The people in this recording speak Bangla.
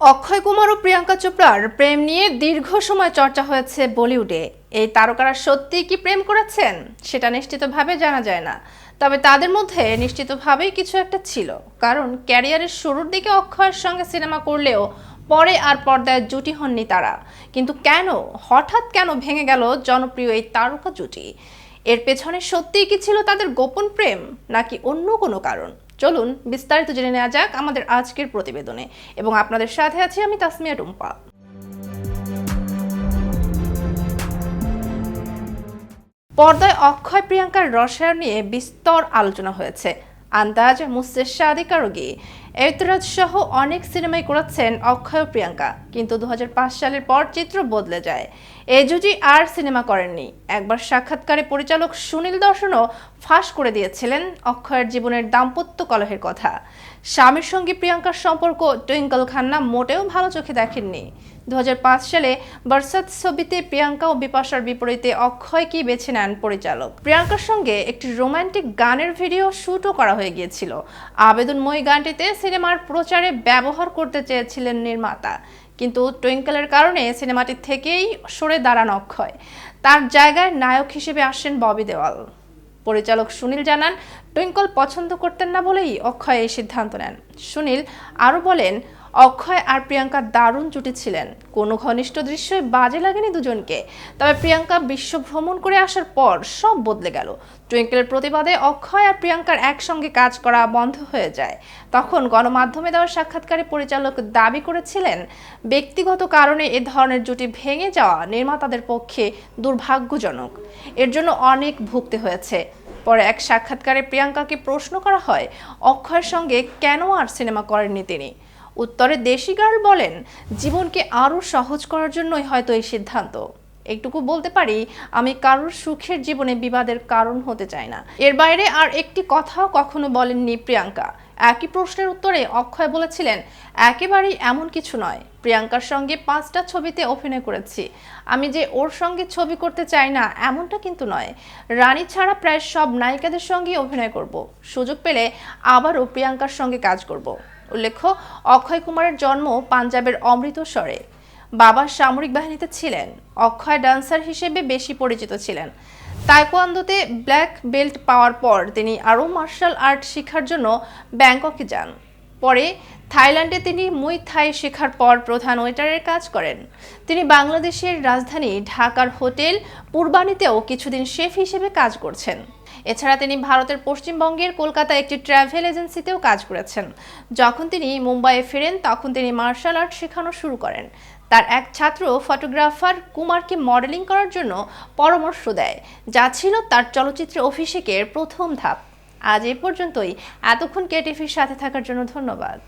অক্ষয় কুমার ও প্রিয়াঙ্কা চোপড়ার প্রেম নিয়ে দীর্ঘ সময় চর্চা হয়েছে বলিউডে। এই তারকারা সত্যিই কি প্রেম করেছেন? সেটা নিশ্চিতভাবে জানা যায় না। তবে তাদের মধ্যে নিশ্চিতভাবেই কিছু একটা ছিল। কারণ ক্যারিয়ারের শুরুর দিকে অক্ষয়ের সঙ্গে সিনেমা করলেও পরে আর পর্দায় জুটি হননি তারা। কিন্তু কেন? হঠাৎ কেন ভেঙে গেল জনপ্রিয় এই তারকা জুটি? এর পেছনে সত্যিই কি ছিল তাদের গোপন প্রেম, নাকি অন্য কোনো কারণ? চলুন বিস্তারিত জেনে নেওয়া যাক আমাদের আজকের প্রতিবেদনে। এবং আপনাদের সাথে আছি আমি তাসমিয়া টুম্পা। পর্দায় অক্ষয়, প্রিয়াঙ্কার রসায়ন নিয়ে বিস্তর আলোচনা হয়েছে। আন্দাজ মুসে শাদি কারোগি এতরাজ সহ অনেক সিনেমাই করেছেন অক্ষয় প্রিয়াঙ্কা। কিন্তু দু হাজার পাঁচ সালের পর চিত্র বদলে যায়। জুটি আর সিনেমা করেননি। একবার সাক্ষাৎকারে পরিচালক সুনীল দর্শনও ফাঁস করে দিয়েছিলেন অক্ষয়ের জীবনের দাম্পত্য কলহের কথা। স্বামীর সঙ্গে প্রিয়াঙ্কার সম্পর্ক টুইঙ্কল খান্না মোটেও ভালো চোখে দেখেননি। দু হাজার পাঁচ সালে বরসাত ছবিতে প্রিয়াঙ্কা ও বিপাশার বিপরীতে অক্ষয় কি বেছে নেন পরিচালক? প্রিয়াঙ্কার সঙ্গে একটি রোমান্টিক গানের ভিডিও শ্যুটও করা হয়ে গিয়েছিল। আবেদনময়ী গানটিতে সিনেমার প্রচারে ব্যবহার করতে চেয়েছিলেন নির্মাতা। কিন্তু টুইঙ্কেলের কারণে সিনেমাটি থেকেই সরে দাঁড়ান অক্ষয়। তার জায়গায় নায়ক হিসেবে আসেন ববি দেওয়াল। পরিচালক সুনীল জানান, টুইঙ্কল পছন্দ করতেন না বলেই অক্ষয় এই সিদ্ধান্ত নেন। সুনীল আরও বলেন অক্ষয় আর প্রিয়াঙ্কা দারুণ জুটি ছিলেন। কোনো ঘনিষ্ঠ দৃশ্যই বাজে লাগেনি দুজনকে। তবে প্রিয়াঙ্কা বিশ্ব ভ্রমণ করে আসার পর সব বদলে গেল। টুইঙ্কেলের প্রতিবাদে অক্ষয় আর প্রিয়াঙ্কার একসঙ্গে কাজ করা বন্ধ হয়ে যায়। তখন গণমাধ্যমে দেওয়া সাক্ষাৎকারে পরিচালক দাবি করেছিলেন, ব্যক্তিগত কারণে এ ধরনের জুটি ভেঙে যাওয়া নির্মাতাদের পক্ষে দুর্ভাগ্যজনক। এর জন্য অনেক ভুগতে হয়েছে। পরে এক সাক্ষাৎকারে প্রিয়াঙ্কাকে প্রশ্ন করা হয়, অক্ষয়ের সঙ্গে কেন আর সিনেমা করেননি তিনি? উত্তরে দেশি গার্ল বলেন, জীবনকে আরও সহজ করার জন্যই হয়তো এই সিদ্ধান্ত। একটুকু বলতে পারি, আমি কারোর সুখের জীবনে বিবাদের কারণ হতে চাই না। এর বাইরে আর একটি কথাও কখনো বলেননি প্রিয়াঙ্কা। একই প্রশ্নের উত্তরে অক্ষয় বলেছিলেন, একেবারেই এমন কিছু নয়। প্রিয়াঙ্কার সঙ্গে পাঁচটা ছবিতে অভিনয় করেছি। আমি যে ওর সঙ্গে ছবি করতে চাই না, এমনটা কিন্তু নয়। রানী ছাড়া প্রায় সব নায়িকাদের সঙ্গে অভিনয় করব। সুযোগ পেলে আবারও প্রিয়াঙ্কার সঙ্গে কাজ করব। উল্লেখ্য, অক্ষয় কুমারের জন্ম পাঞ্জাবের অমৃতসরে। বাবা সামরিক বাহিনীতে ছিলেন। অক্ষয় ডান্সার হিসেবে বেশি পরিচিত ছিলেন। তাইকোয়ান্দোতে ব্ল্যাক বেল্ট পাওয়ার পর তিনি আরও মার্শাল আর্ট শিক্ষার জন্য ব্যাংককে যান। পরে থাইল্যান্ডে তিনি মুই থাই শেখার পর প্রধান ওয়েটারের কাজ করেন। তিনি বাংলাদেশের রাজধানী ঢাকার হোটেল পূর্বানীতেও কিছুদিন শেফ হিসেবে কাজ করছেন। এছাড়া তিনি ভারতের পশ্চিমবঙ্গের কলকাতা একটি ট্রাভেল এজেন্সিতেও কাজ করেছেন। যখন তিনি মুম্বাইয়ে ফেরেন, তখন তিনি মার্শাল আর্ট শেখানো শুরু করেন। তার এক ছাত্র ফটোগ্রাফার কুমারকে মডেলিং করার জন্য পরামর্শ দেয়, যা ছিল তার চলচ্চিত্রে অভিষেকের প্রথম ধাপ। আজ এই পর্যন্তই। এতক্ষণ কেটিভির সাথে থাকার জন্য ধন্যবাদ।